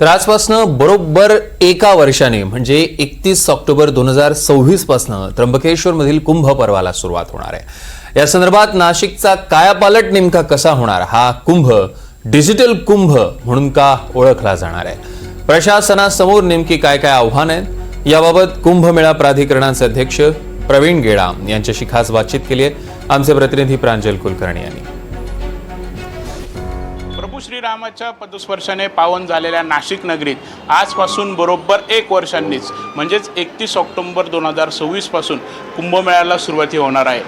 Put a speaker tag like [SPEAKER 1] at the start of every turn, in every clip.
[SPEAKER 1] तर आजपासनं बरोबर एका वर्षाने म्हणजे एकतीस ऑक्टोबर दोन हजार सव्वीसपासनं त्र्यंबकेश्वरमधील कुंभ पर्वाला सुरुवात होणार आहे. या संदर्भात नाशिकचा कायापालट नेमका कसा होणार? हा कुंभ डिजिटल कुंभ म्हणून का ओळखला जाणार आहे? प्रशासनासमोर नेमकी काय काय आव्हानं आहेत? याबाबत कुंभमेळा प्राधिकरणाचे अध्यक्ष प्रवीण गेडाम यांच्याशी खास बातचीत केली आहे. आमचे प्रतिनिधी प्रांजल कुलकर्णी यांनी.
[SPEAKER 2] प्रभू श्रीरामाच्या पदस्पर्शाने पावन झालेल्या नाशिक नगरीत आजपासून बरोबर एक वर्षांनीच म्हणजेच एकतीस ऑक्टोंबर दोन हजार सव्वीसपासून कुंभमेळ्याला सुरुवाती होणार आहे.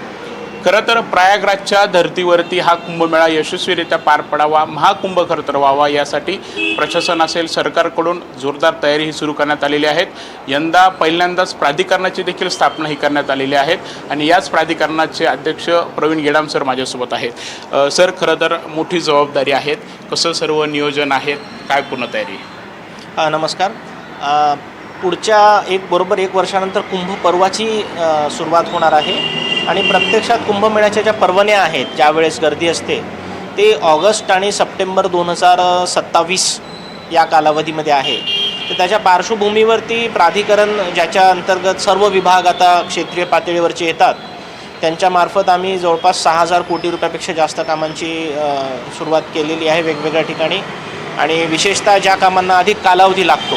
[SPEAKER 2] खरं तर प्रयागराजच्या धर्तीवरती हा कुंभमेळा यशस्वीरित्या पार पडावा महाकुंभ खरं तर व्हावा यासाठी प्रशासन असेल सरकारकडून जोरदार तयारी ही सुरू करण्यात आलेली आहेत. यंदा पहिल्यांदाच प्राधिकरणाची देखील स्थापना ही करण्यात आलेली आहेत आणि याच प्राधिकरणाचे अध्यक्ष प्रवीण गेडाम सर माझ्यासोबत आहेत. सर खरं तर मोठी जबाबदारी आहेत. कसं सर्व नियोजन आहेत काय पूर्ण तयारी?
[SPEAKER 3] नमस्कार. पुढच्या एक बरोबर एक वर्षानंतर कुंभ पर्वाची सुरुवात होणार आहे. आणि प्रत्यक्षात कुंभमेळ्याच्या ज्या पर्वण्या आहेत ज्यावेळेस गर्दी असते ते ऑगस्ट आणि सप्टेंबर दोन हजार सत्तावीस या कालावधीमध्ये आहे. तर त्याच्या पार्श्वभूमीवरती प्राधिकरण ज्याच्या अंतर्गत सर्व विभाग आता क्षेत्रीय पातळीवरचे येतात त्यांच्यामार्फत आम्ही जवळपास सहा हजार कोटी रुपयापेक्षा जास्त कामांची सुरुवात केलेली आहे वेगवेगळ्या ठिकाणी. आणि विशेषतः ज्या कामांना अधिक कालावधी लागतो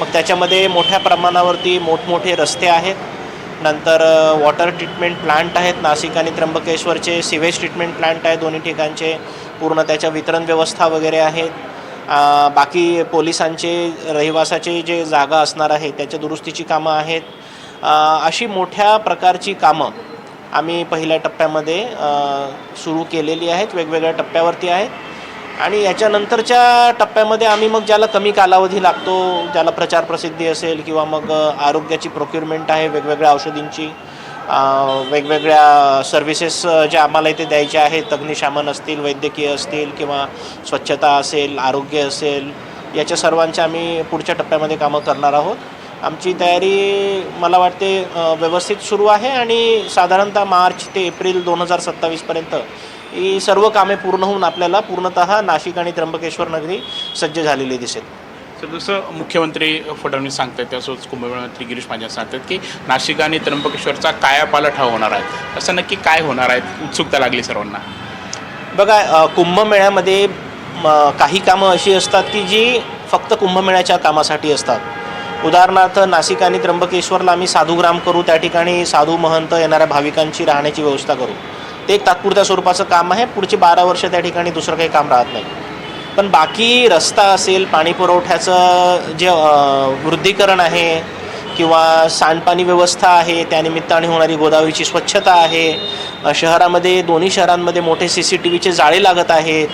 [SPEAKER 3] मग त्याच्यामध्ये मोठ्या प्रमाणावरती मोठमोठे रस्ते आहेत. नंतर वॉटर ट्रीटमेंट प्लांट आहेत. नाशिक आणि त्र्यंबकेश्वरचे सिवेज ट्रीटमेंट प्लांट आहे. दोन्ही ठिकाणचे पूर्ण त्याच्या वितरण व्यवस्था वगैरे आहेत. बाकी पोलिसांचे रहिवासाचे जे जागा असणार आहे त्याच्या दुरुस्तीची कामं आहेत. अशी मोठ्या प्रकारची कामं आम्ही पहिल्या टप्प्यामध्ये सुरू केलेली आहेत. वेगवेगळ्या टप्प्यावरती आहेत. आणि याच्यानंतरच्या टप्प्यामध्ये आम्ही मग ज्याला कमी कालावधी लागतो ज्याला प्रचार प्रसिद्धी असेल किंवा मग आरोग्याची प्रोक्युरमेंट आहे वेगवेगळ्या औषधींची वेगवेगळ्या सर्व्हिसेस ज्या आम्हाला इथे द्यायच्या आहेत अग्निशामन असतील वैद्यकीय असतील किंवा स्वच्छता असेल आरोग्य असेल याच्या सर्वांच्या आम्ही पुढच्या टप्प्यामध्ये कामं करणार आहोत. आमची तयारी मला वाटते व्यवस्थित सुरू आहे आणि साधारणतः मार्च ते एप्रिल दोन हजार सत्तावीसपर्यंत ही सर्व कामे पूर्ण होऊन आपल्याला पूर्णतः नाशिक आणि त्र्यंबकेश्वर नगरी सज्ज झालेली दिसेल.
[SPEAKER 2] तर जसं मुख्यमंत्री फडणवीस सांगतात त्यासोबत कुंभमेळा गिरीश महाजन सांगतात की नाशिक आणि त्र्यंबकेश्वरचा कायापालट हा होणार आहे. असं नक्की काय होणार आहे? उत्सुकता लागली सर्वांना.
[SPEAKER 3] बघा कुंभमेळ्यामध्ये काही कामं अशी असतात की जी फक्त कुंभमेळ्याच्या कामासाठी असतात. उदाहरणार्थ नाशिक आणि त्र्यंबकेश्वरला आम्ही साधूग्राम करू त्या ठिकाणी साधू महंत येणाऱ्या भाविकांची राहण्याची व्यवस्था करू. ते एक तात्पुरत्या स्वरूपाचं काम आहे. पुढची बारा वर्ष त्या ठिकाणी दुसरं काही काम राहत नाही. पण बाकी रस्ता असेल पाणी पुरवठ्याचं जे वृद्धीकरण आहे किंवा सांडपाणी व्यवस्था आहे त्यानिमित्ताने होणारी गोदावरीची स्वच्छता आहे शहरामध्ये दोन्ही शहरांमध्ये मोठे सी सी टी व्हीचे जाळे लागत आहेत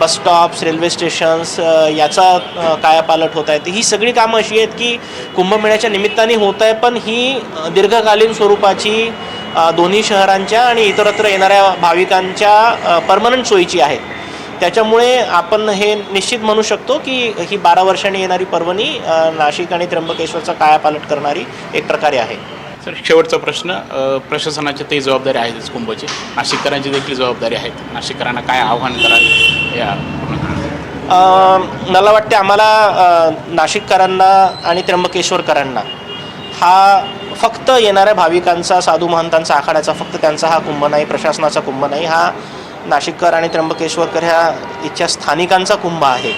[SPEAKER 3] बस स्टॉप्स रेल्वे स्टेशन्स याचा कायापालट होत आहे ही सगळी कामं अशी आहेत की कुंभमेळ्याच्या निमित्ताने होत आहे पण ही दीर्घकालीन स्वरूपाची दोन्ही शहरांच्या आणि इतरत्र येणाऱ्या भाविकांच्या परमनंट सोयीची आहेत त्याच्यामुळे आपण हे निश्चित म्हणू शकतो की ही बारा वर्षांनी येणारी पर्वणी नाशिक आणि त्र्यंबकेश्वरचा कायापालट करणारी एक प्रकारे आहे.
[SPEAKER 2] तर शेवटचा प्रश्न प्रशासनाची ते जबाबदारी आहेच कुंभची नाशिककरांची देखील जबाबदारी आहेत. नाशिककरांना काय आव्हान कराल या
[SPEAKER 3] मला वाटते आम्हाला नाशिककरांना आणि त्र्यंबकेश्वरकरांना हा फक्त येणाऱ्या भाविकांचा साधू महंतांचा आखाड्याचा फक्त त्यांचा हा कुंभ नाही प्रशासनाचा कुंभ नाही. हा नाशिककर आणि त्र्यंबकेश्वरकर ह्या इथच्या स्थानिकांचा कुंभ आहे.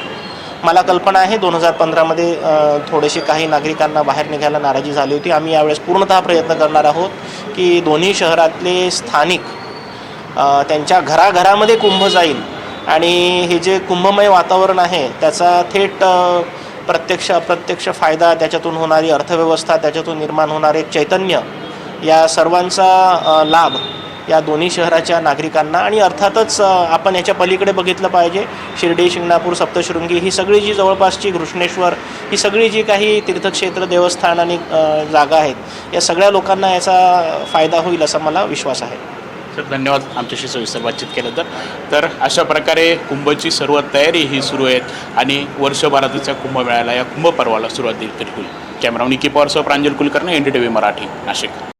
[SPEAKER 3] मला कल्पना आहे दोन हजार पंधरामध्ये थोडेसे काही नागरिकांना बाहेर निघायला नाराजी झाली होती. आम्ही यावेळेस पूर्णतः प्रयत्न करणार आहोत की दोन्ही शहरातले स्थानिक त्यांच्या घराघरामध्ये कुंभ जाईल. आणि हे जे कुंभमय वातावरण आहे त्याचा थेट प्रत्यक्ष अप्रत्यक्ष फायदा त्याच्यातून होणारी अर्थव्यवस्था त्याच्यातून निर्माण होणारे चैतन्य या सर्वांचा लाभ या दोन्ही शहराच्या नागरिकांना आणि अर्थातच आपण याच्या पलीकडे बघितलं पाहिजे. शिर्डी शिंगणापूर सप्तशृंगी ही सगळी जी जवळपासची घृष्णेश्वर ही सगळी जी काही तीर्थक्षेत्र देवस्थान आणि जागा आहेत या सगळ्या लोकांना याचा फायदा होईल असा मला विश्वास आहे.
[SPEAKER 2] सर धन्यवाद. आमच्याशी सविस्तर बातचीत केलं तर. तर अशा प्रकारे कुंभची सर्व तयारी ही सुरू आहे आणि वर्षभरातीच्या कुंभमेळ्याला या कुंभ पर्वाला सुरुवात तरी होईल. Camera Niki पवारसह Pranjal Kulkarni N D T V Marathi Nashik.